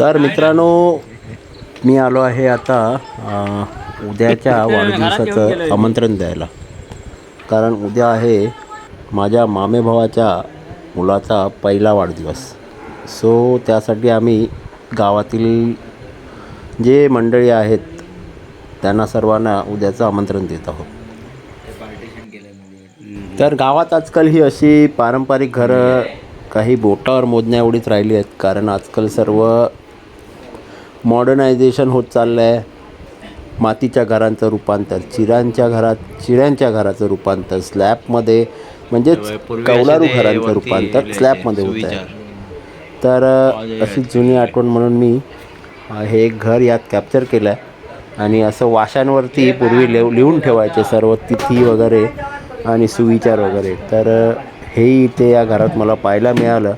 तर मित्रांनो मी आलो आहे आता उद्याच्या वाढदिवसाचं आमंत्रण द्यायला. कारण उद्या आहे माझ्या मामेभावाच्या मुलाचा पहिला वाढदिवस. सो त्यासाठी आम्ही गावातील जे मंडळी आहेत त्यांना सर्वांना उद्याचं आमंत्रण देत आहोत. तर गावात आजकाल ही अशी पारंपरिक घरं काही बोटावर मोजण्या एवढीच राहिली आहेत. कारण आजकाल सर्व मॉडर्नायझेशन होत चाललं आहे मातीच्या घरांचं रूपांतर चिऱ्यांच्या घरात चिऱ्यांच्या घराचं रूपांतर स्लॅबमध्ये म्हणजेच कौलारू घरांचं रूपांतर स्लॅबमध्ये होत आहे. तर अशी जुनी आठवण म्हणून मी हे एक घर यात कॅप्चर केलं आहे आणि असं वाशांवरती पूर्वी लिव लिहून ठेवायचे सर्व तिथी वगैरे आणि सुविचार वगैरे. तर हेही इथे या घरात मला पाहायला मिळालं.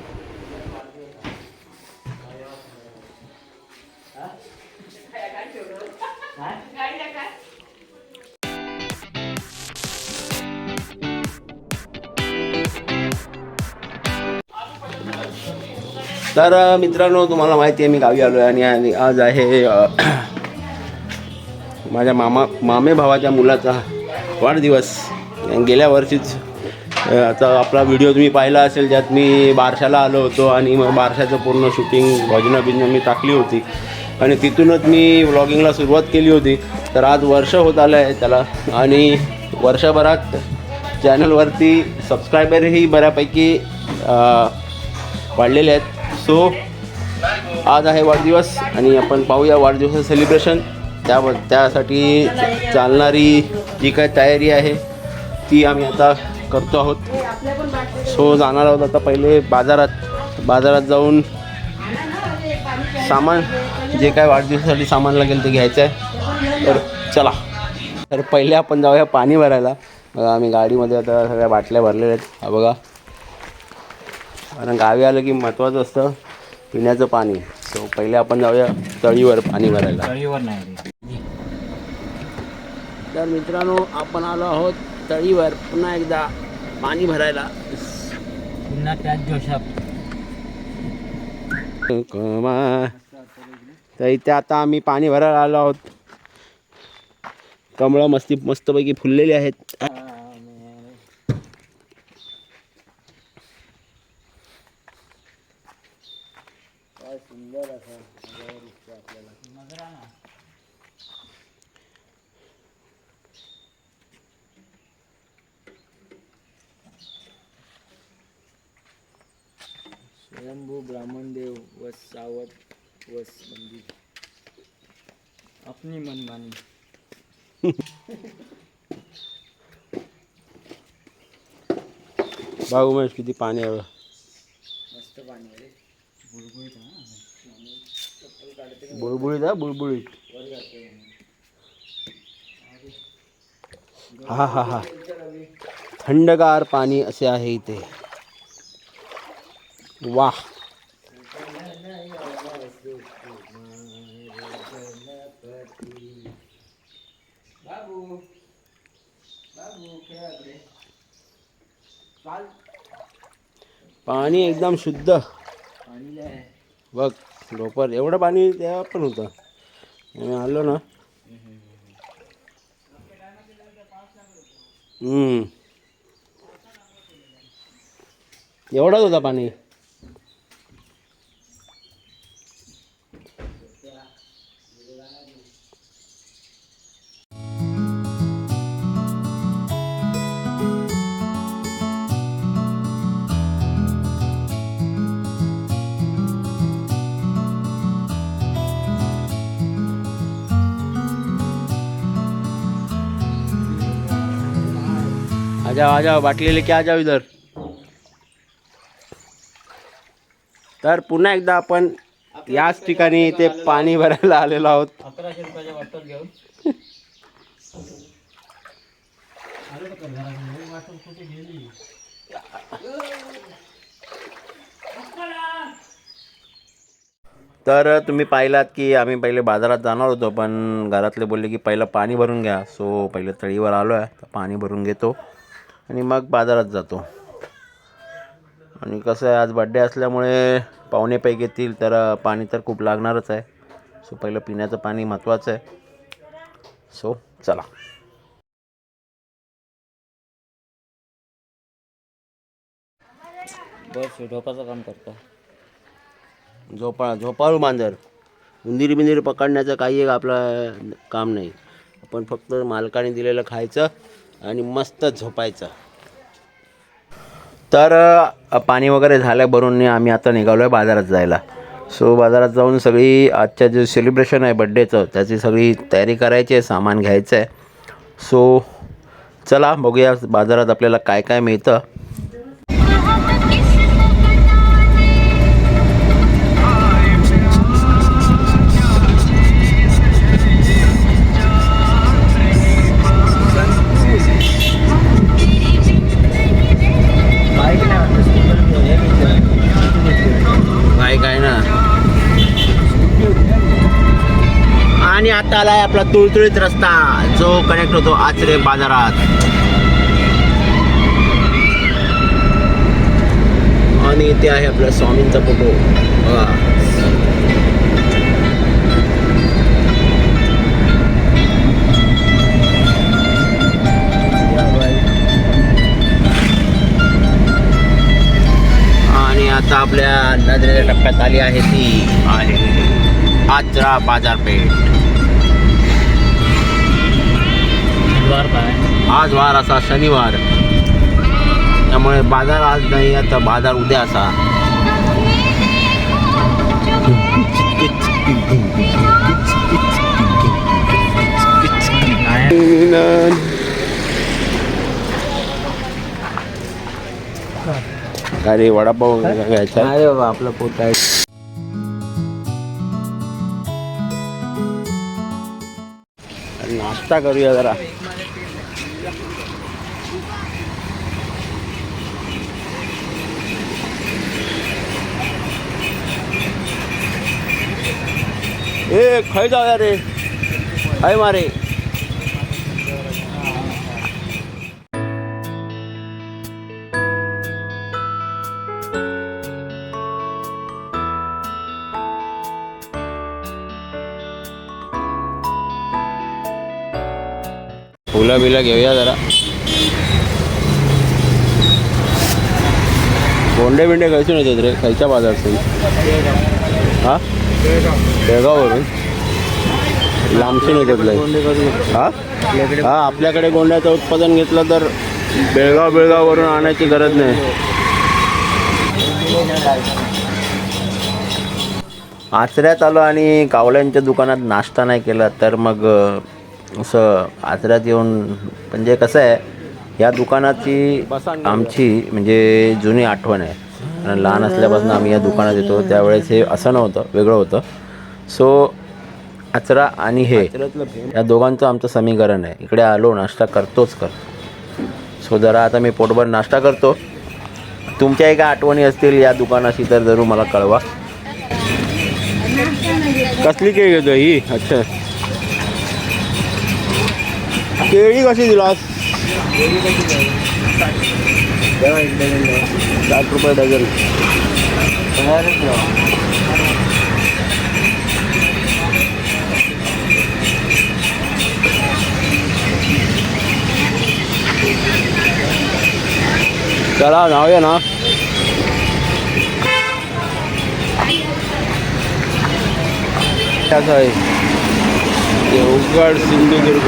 तर मित्रांनो तुम्हाला माहिती आहे मी गावी आलो आहे आणि आणि आज आहे माझ्या मामा मामे भावाच्या मुलाचा वाढदिवस. गेल्या वर्षीच आता आपला व्हिडिओ तुम्ही पाहिला असेल ज्यात मी बारशाला आलो होतो आणि मग बारशाचं पूर्ण शूटिंग भजनं बिजनं मी टाकली होती. आणि तिथूनच मी व्लॉगिंगला सुरुवात केली होती. तर आज वर्ष होत आलं आहे त्याला. आणि वर्षभरात चॅनलवरती सबस्क्रायबरही बऱ्यापैकी वाढलेले आहेत. सो आज आहे वाढदिवस आणि आपण पाहूया वाढदिवसाचं सेलिब्रेशन त्या त्यासाठी चालणारी जी काय तयारी आहे ती आम्ही आता करतो आहोत. सो जाणार आहोत आता पहिले बाजारात. बाजारात जाऊन सामान जे काय वाढदिवसासाठी सामान लागेल ते घ्यायचं आहे. तर चला. तर पहिले आपण जाऊया पाणी भरायला. बघा आम्ही गाडीमध्ये आता सगळ्या बाटल्या भरलेल्या आहेत. हा बघा. कारण गावी आलं की महत्त्वाचं असतं पिण्याचं पाणी. सो पहिले आपण जाऊया तळीवर पाणी भरायला. तळीवर नाही. तर मित्रांनो आपण आलो आहोत तळीवर पुन्हा एकदा पाणी भरायला. पुन्हा त्याच जोशात. तर इथे आता आम्ही पाणी भरायला आलो आहोत. कमळं मस्ती मस्तपैकी फुललेली आहेत. बघ उमेश किती पाणी पानी. मस्त पाणी आहे हाँ बुळबुळीत हा बुळबुळीत हा बुळबुळीत हा। हा हा थंडगार पाणी असे आहे इथे। वाह। पाणी एकदम शुद्ध. बघ लोपर एवढं पाणी तेव्हा पण होतं आलो ना हम्म. एवढाच होता पाणी जाओ आ जाओ बाटली लेके आ जाओ इधर। तर पुन्हा एकदा आपण याच ठिकाणी ते पाणी भरायला आलेलो आहोत. अकराशे रुपयाच्या घेऊन. तर तुम्ही पाहिलात की आम्ही पहिले बाजारात जाणार होतो पण घरातले बोलले की पहिलं पाणी भरून घ्या. सो पहिले तळीवर आलो आहे तर पाणी भरून घेतो. आणि मग बाजारात जातो. आणि कसं आहे आज बड्डे असल्यामुळे पाहुणे पैकी येतील तर पाणी तर खूप लागणारच आहे. सो पहिलं पिण्याचं पाणी महत्त्वाचं आहे. सो चला. बस ढोकाचं काम करतो. झोपा झोपाळू मांजर. उंदीर बिंदीर पकडण्याचं काही एक आपलं काम नाही. आपण फक्त मालकाने दिलेलं खायचं. आणि मस्त झोपायचं. तर पाणी वगैरे झालं भरून आम्ही आता निघालो आहे बाजारात जायला. सो बाजारात जाऊन सगळी आजच्या जे सेलिब्रेशन आहे बड्डेचं त्याची सगळी तयारी करायची आहे सामान घ्यायचं आहे सो चला बघूया बाजारात आपल्याला काय काय मिळतं. आणि आता आलाय आपला तुळतुळीत रस्ता जो कनेक्ट होतो आचरे बाजारात. आणि इथे आहे आपल्या स्वामींचा फोटो. बघा. आणि आता आपल्या नजरेच्या टप्प्यात आली आहे ती. आहे आचरा बाजारपेठ. काय? आज वार असा शनिवार. त्यामुळे बाजार आज नाही आता बाजार उद्या असा. अरे वडापाव घ्यायचा? नाही बाबा आपलं पोट आहे. नाश्ता करूया जरा. ए खय जाऊया रे हाय मारे। फुलं बिलं घेऊया जरा. कोंडे बिंडे खयसून नव्हते रे खयच्या बाजारसून हा? बेळगाववरून. लांबसून येतात लय हा? आपल्याकडे गोंड्याचं उत्पादन घेतलं तर बेळगाव बेळगाववरून आणायची गरज नाही. आचऱ्यात आलो आणि कावल्यांच्या दुकानात नाश्ता नाही केला तर मग असं आचऱ्यात येऊन म्हणजे कसं आहे या दुकानाची आमची म्हणजे जुनी आठवण आहे. कारण लहान असल्यापासून आम्ही या दुकानात येतो. त्यावेळेस हे असं नव्हतं वेगळं होतं. सो कचरा आणि हे या दोघांचं आमचं समीकरण आहे. इकडे आलो नाश्ता करतोच कर. सो जरा आता मी पोटभर नाश्ता करतो. तुमच्याही काय आठवणी असतील या दुकानाशी तर जरूर मला कळवा. कसली केळी घेतो ही? अच्छा. केळी कशी दिलास? साठ रुपये डझन. चला जाऊया ना. कसं आहे. देवगड सिंधुदुर्ग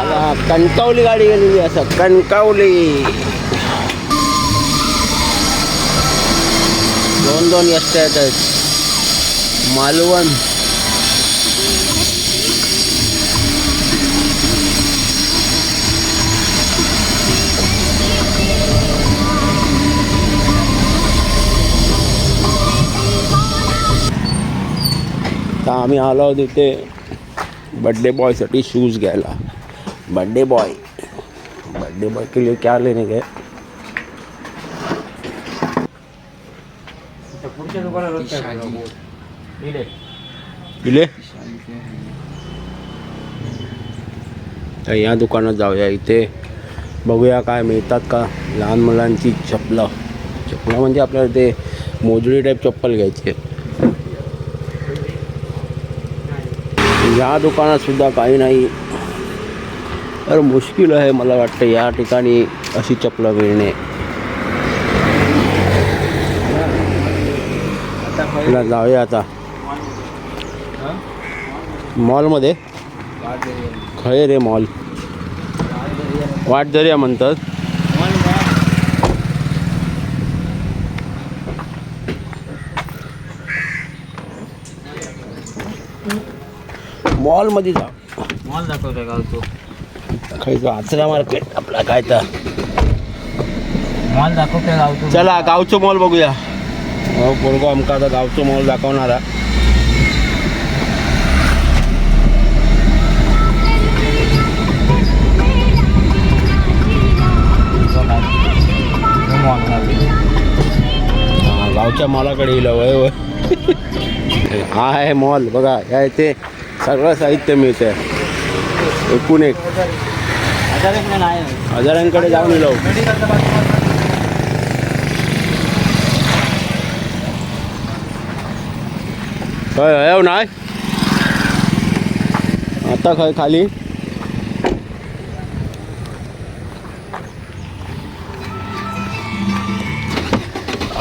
आता कणकावली गाडी गेलेली असं कणकावली. दोन दोन एसट्या आहेत. मालवण. तर आम्ही आलो तिथे. इथे बर्थडे बॉयसाठी शूज घ्यायला. बर्थडे बॉय बर्थडे बॉय के लिए क्या लेने गए? तर या दुकानात जाऊया इथे. बघूया काय मिळतात का. लहान मुलांची चपलं चपलं म्हणजे आपल्याला ते मोजडी टाईप चप्पल घ्यायची आहे. या दुकानात सुद्धा काही नाही. तर मुश्किल आहे मला वाटतं या ठिकाणी अशी चपलं मिळणे. जाऊया आता. मॉलमध्ये? खय रे मॉल. वाट दर्या म्हणतात. मॉलमध्ये जा. मॉल दाखवतोय का तू? खायचं आचरा मार्केट आपला काय तर. मॉल दाखवतोय गाव तू चला गावचं मॉल बघूया. हो पोरगो आमका आता गावचं मॉल दाखवणारा गावच्या मॉलाकडे येईल वय वय हा आहे मॉल बघा या इथे सगळं साहित्य मिळतंय. एकूण एक. हजारांकडे जाऊन येलो. काय आहे नाही आता खय खाली?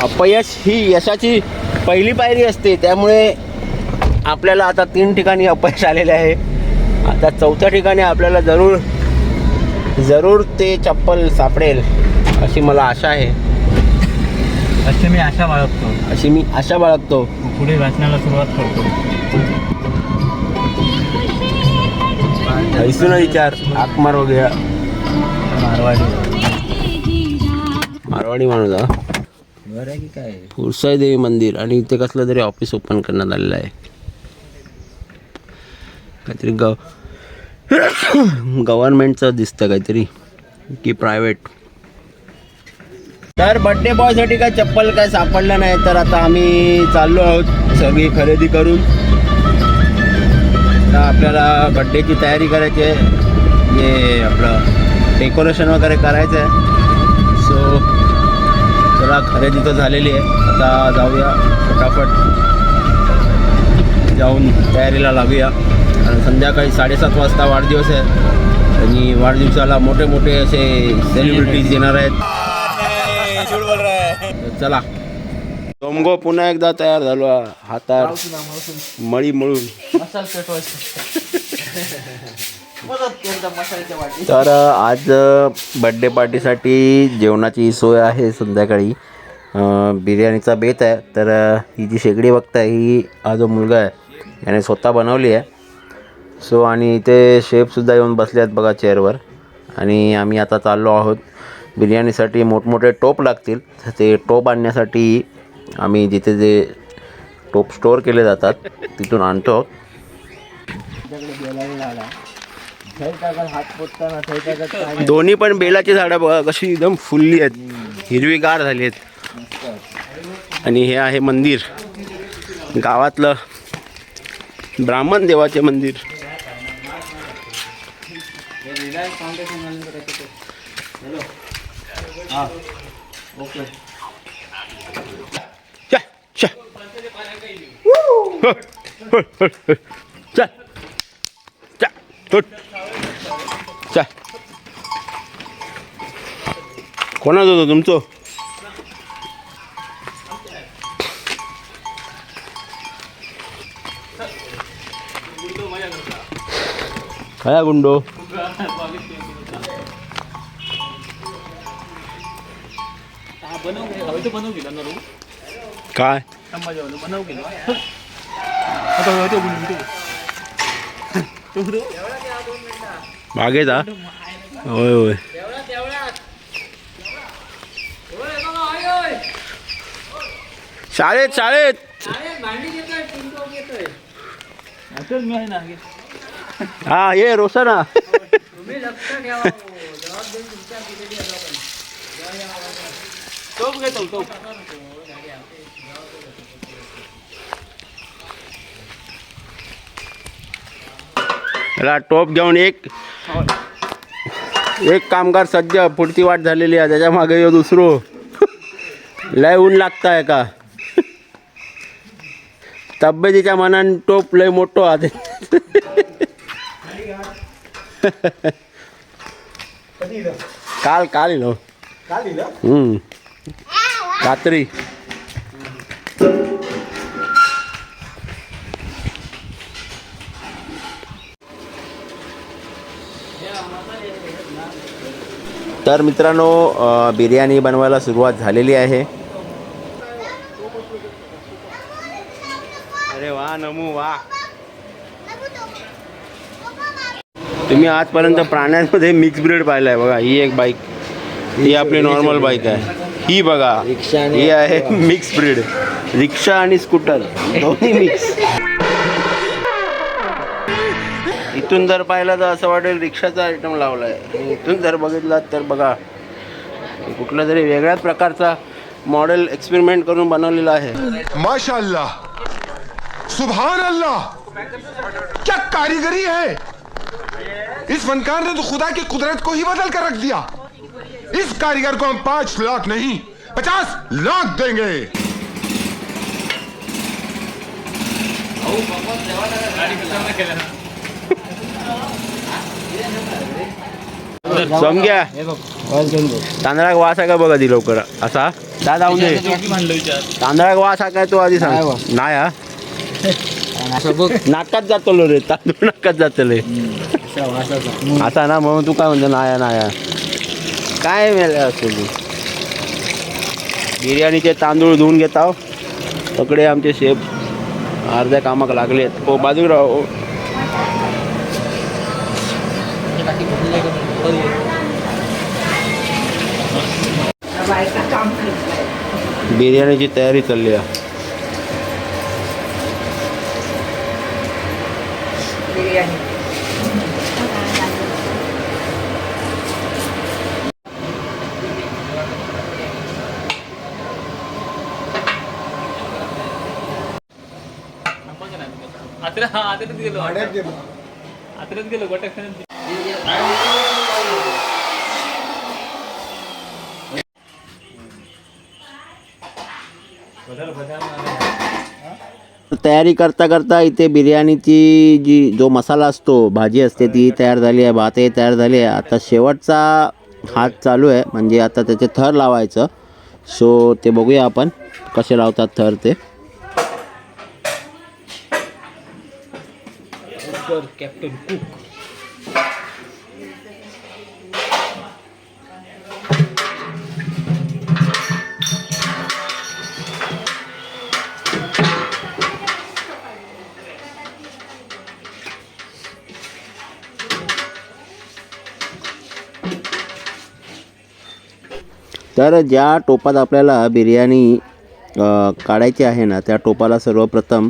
अपयश ही यशाची पहिली पायरी असते. त्यामुळे आपल्याला आता तीन ठिकाणी अपयश आलेले आहे. आता चौथ्या ठिकाणी आपल्याला जरूर जरूर ते चप्पल सापडेल अशी मला आशा आहे. असे मी आशा बाळगतो. अशी मी आशा बाळगतो. पुढे वाचनाला सुरुवात करतो. ऐसून विचार हाक मार वगैरे. मारवाडी. मारवाडी माणूस हा. बरं आहे की काय? पुरसाई देवी मंदिर आणि इथे कसलं तरी ऑफिस ओपन करण्यात आलेलं आहे. काहीतरी गव गव्हर्नमेंटचं दिसतं काहीतरी की प्रायव्हेट तर बड्डे बॉयसाठी काय चप्पल काय सापडलं नाही तर आता आम्ही चाललो आहोत सगळी खरेदी करून. तर आपल्याला बड्डेची तयारी करायची आहे. हे आपलं डेकोरेशन वगैरे करायचं आहे सो चला खरेदी तर झालेली आहे. आता जाऊया फटाफट. जाऊन तयारीला लागूया. आणि संध्याकाळी साडेसात वाजता वाढदिवस आहे. आणि वाढदिवसाला मोठे मोठे असे सेलिब्रिटीज येणार आहेत. चला. सोमगो पुन्हा एकदा तयार झालो. हातात मळी मळून. तर आज बड्डे पार्टीसाठी जेवणाची सोय आहे संध्याकाळी. बिर्याणीचा बेत आहे. तर ही जी शेगडी बघताय ही हा जो मुलगा आहे. याने स्वतः बनवली आहे. सो आणि इथे शेफसुद्धा येऊन बसले आहेत बघा चेअरवर आणि आम्ही आता चाललो आहोत. बिर्याणीसाठी मोठमोठे टोप लागतील. तर ते टोप आणण्यासाठी आम्ही जिथे जे टोप स्टोअर केले जातात तिथून आणतो. दोन्ही पण बेलाची झाडं बघा कशी एकदम फुलली आहेत. हिरवीगार झाली आहेत. आणि हे आहे मंदिर. गावातलं ब्राह्मण देवाचे मंदिर. ओके चा, चा. हो, हो, हो, हो. चा. चा, उठ. चा. कोणाचं होतं तुमचं काय गुंडो बनव बनव ना काय? संभाजीवालं बनव आता तो बागेत हा होय होय. शाळेत शाळेत. ना हा ये रोशना टोप घेतो टोप. याला टोप घेऊन एक एक कामगार सज्ज पुढची वाट झालेली आहे त्याच्यामागे यो दुसरो लय ऊन लागताय का? तब्येतीच्या मनान टोप लय मोठो आहे. काल काल इलो हम्म. रात्री. तर मित्रांनो बिर्याणी बनवायला सुरुवात झालेली आहे. अरे वा नमू वा. तुम्ही आजपर्यंत प्राण्यांमध्ये मिक्स ब्रीड पाहिलाय बघा ही एक बाईक ही आपली नॉर्मल बाईक आहे. ही बघा. रिक्षा आणि- ही आहे मिक्स ब्रीड. रिक्षा आणि स्कूटर. दोन्ही मिक्स. इथून जर पाहिलं तर असं वाटेल रिक्षाचा आयटम लावलाय. इथून जर बघितलात तर बघा कुठल्या तरी वेगळ्याच प्रकारचा मॉडेल एक्सपेरिमेंट करून बनवलेला आहे. माशाल्लाह. सुभान अल्लाह क्या कारीगरी है. इस फनकार ने तो खुदा की कुदरत को ही बदल कर रख दिया. इस कारीगर को हम पांच लाख नहीं पचास लाख देंगे। समग्या। तांदळाक वास आहे का बघा ती लवकर? असा? दा जाऊन दे तांदळाक वास आहे काय तो आधी सांग? नाही हा? नाकात जातलो रे तांदूळ नाकात जातले. असा ना मग तू काय म्हणतो नाया नाया काय मेले असतो बिर्याणीचे तांदूळ धुवून घेता तकडे आमचे शेफ. अर्ध्या कामाक लागले हो बाजू राहो हो. बिर्याणीची तयारी चालली आहे. आत्रा हा गेलो. आत्र्यात गेलो. गोट्या तयारी करता करता इथे बिर्याणीची जी जो मसाला असतो भाजी असते ती तयार झाली आहे भातही तयार झाली आहे. आता शेवटचा हात चालू आहे म्हणजे आता त्याचे थर लावायचं. सो ते बघूया आपण कसे लावतात थर ते. कॅप्टन कुक तर ज्या टोपात आपल्याला बिर्याणी काढायची आहे ना त्या टोपाला सर्वप्रथम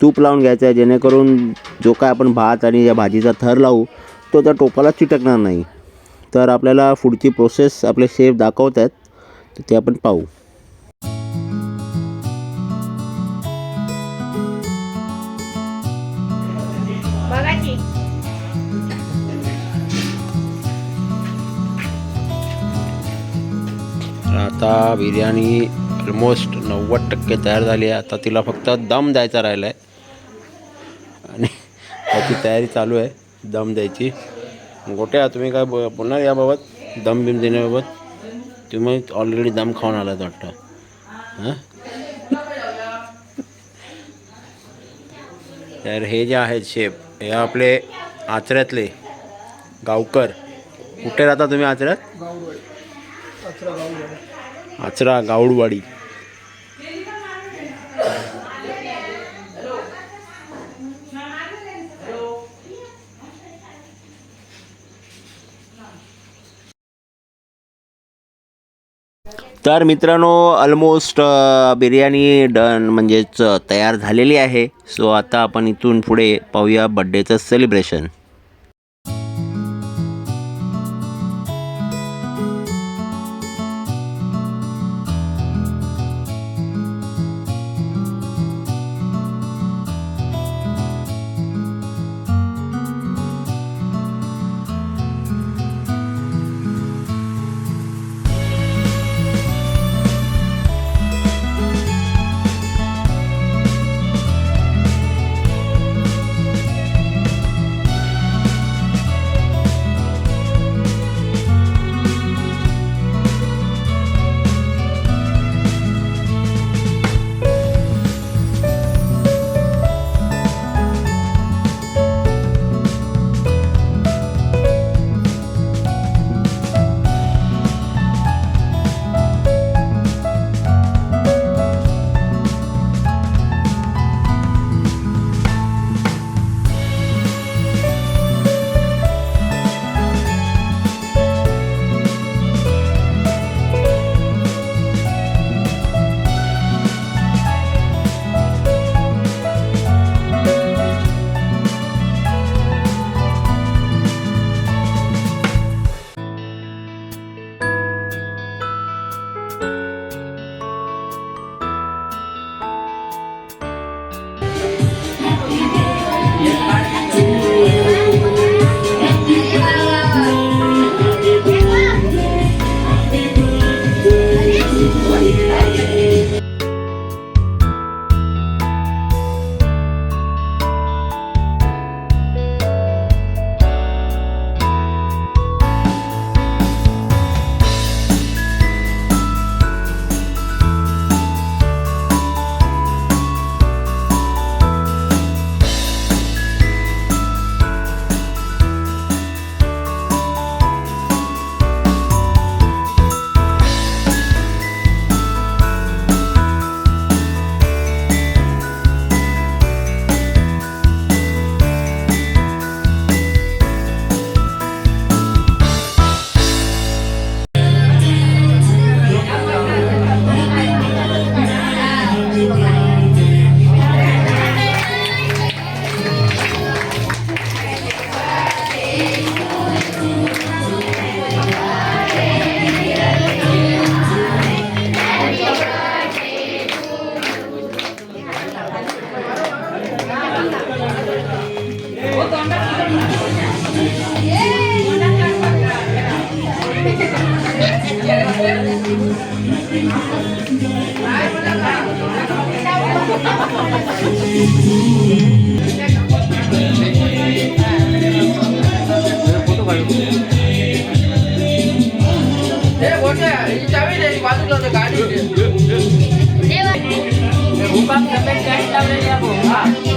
तूप लावून घ्यायचं आहे जेणेकरून जो काय आपण भात आणि या भाजीचा थर लावू तो त्या टोपाला चिटकणार नाही. तर आपल्याला पुढची प्रोसेस आपले शेफ दाखवत आहेत तर ते आपण पाहू. बघाची आता बिर्याणी ऑलमोस्ट नव्वद टक्के तयार झाली आहे. आता तिला फक्त दम द्यायचा राहिला आहे त्याची तयारी चालू आहे दम द्यायची. गोट्या तुम्ही काय ब- पुन्हा याबाबत? दम बिम देण्याबाबत? तुम्ही ऑलरेडी दम खाऊन आलात वाटतं. हां? तर हे जे आहेत शेप हे आपले आचऱ्यातले गावकर. कुठे राहता तुम्ही आचऱ्यात? आचरा गावडवाडी. तर मित्रांनो ऑलमोस्ट बिर्याणी डन म्हणजेच तयार झालेली आहे. सो आता आपण इथून पुढे पाहूया बड्डेचं सेलिब्रेशन ઓટલે ચાવી દે તો ગાડી દે હું કામ તમે ચાવી લાવે આપો. હા.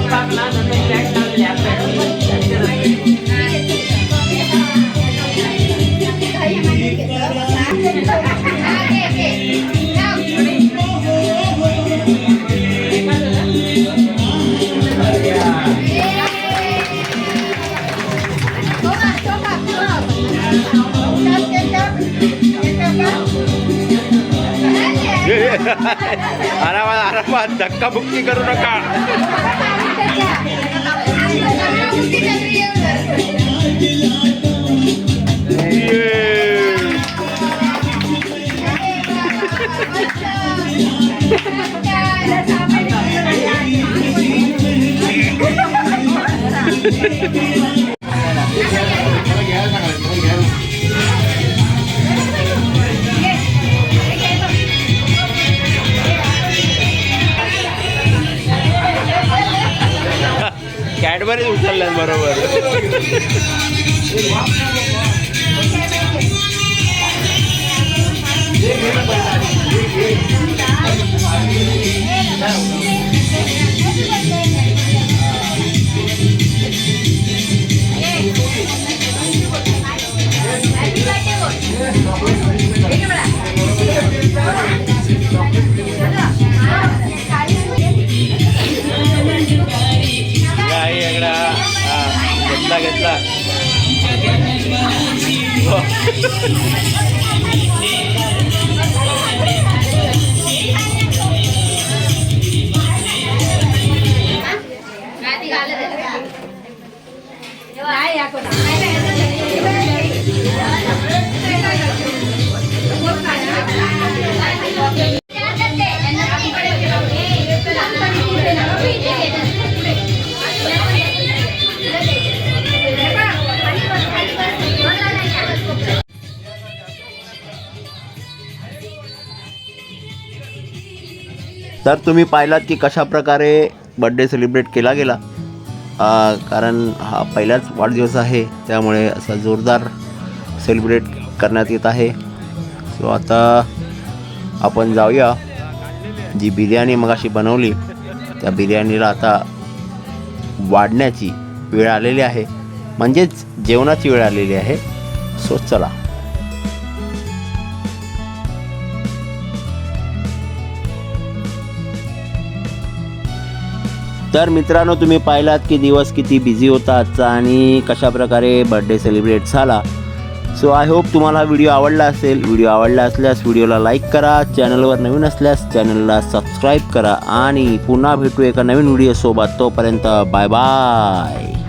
आरामात आरामात धक्काबुक्की करू नका. ये. कॅडबरीज उचलल्यात बरोबर घेतला घेतला तर तुम्ही पाहिलात की कशा प्रकारे बड्डे सेलिब्रेट केला गेला. कारण हा पहिलाच वाढदिवस आहे त्यामुळे असा जोरदार सेलिब्रेट करण्यात येत आहे. सो आता आपण जाऊया. जी बिर्याणी मगाशी बनवली त्या बिर्याणीला आता वाढण्याची वेळ आलेली आहे. म्हणजेच जेवणाची वेळ आलेली आहे. सो चला. तर मित्रांनो तुम्ही पाहिलात की दिवस किती बिझी होता आजचा आणि कशा प्रकारे बर्थडे सेलिब्रेट झाला. सो आय होप तुम्हाला हा व्हिडिओ आवडला असेल. व्हिडिओ आवडला असल्यास व्हिडिओला लाईक करा. चॅनलवर नवीन असल्यास चॅनलला सबस्क्राईब करा. आणि पुन्हा भेटू एका नवीन व्हिडिओसोबत तोपर्यंत बाय बाय